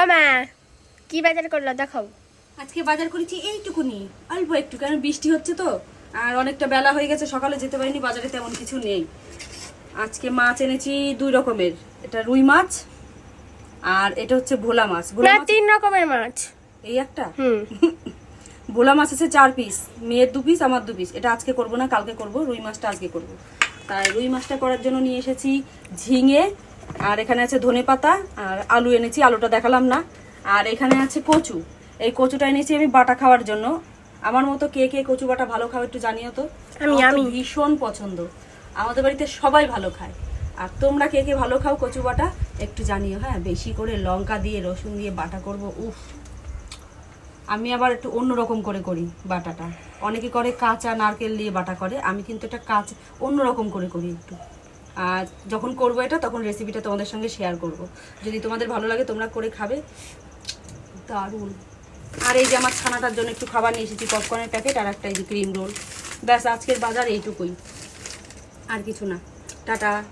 ও মা কি বাজার করল দেখাও আজকে বাজার করেছি এইটুকুনি অল্প একটু কারণ বৃষ্টি হচ্ছে তো আর অনেকটা বেলা হয়ে গেছে সকালে যেতে পারিনি বাজারে তেমন কিছু নেই। আজকে মাছ এনেছি দুই রকমের এটা রুই মাছ আর এটা হচ্ছে ভোলা মাছ। ভোলা তিন রকমের মাছ। এই একটা? ভোলা মাছ আছে চার পিস মেয়ের দু পিস আমার দু পিস এটা আজকে করব না কালকে করব রুই মাছটা আজকে করব। তাই রুই মাছটা করার জন্য নিয়ে এসেছি ঝিঙে আর এখানে আছে ধনে পাতা আর আলু এনেছি আলুটা দেখালাম না। আর এখানে আছে কচু। এই কচুটা এনেছি আমি বাটা খাওয়ার জন্য। আমার মতো কে কে কচু বাটা ভালো খাও একটু জানিও তো? আমি, আমি। ভীষণ পছন্দ। আমাদের বাড়িতে সবাই ভালো খায়। আর তোমরা কে কে ভালো খাও কচু বাটা একটু জানিও হ্যাঁ? বেশি করে লঙ্কা দিয়ে রসুন দিয়ে বাটা করব উফ। আমি আবার একটু অন্যরকম করে করি বাটাটা। অনেকে করে কাঁচা নারকেল দিয়ে বাটা করে আমি কিন্তু এটা কাঁচা অন্যরকম করে করি একটু। আর যখন করব এটা, তখন রেসিপিটা তোমাদের সঙ্গে শেয়ার করব। যদি তোমাদের ভালো লাগে, তোমরা করে খাবে। দারুণ। আর এই যে আমার ছানাটার জন্য একটু খাবার নিয়ে এসেছি পপকর্নের প্যাকেট আর একটা এই যে ক্রিম রোল ব্যাস, আজকের বাজার এইটুকুই। আর কিছু না। টাটা।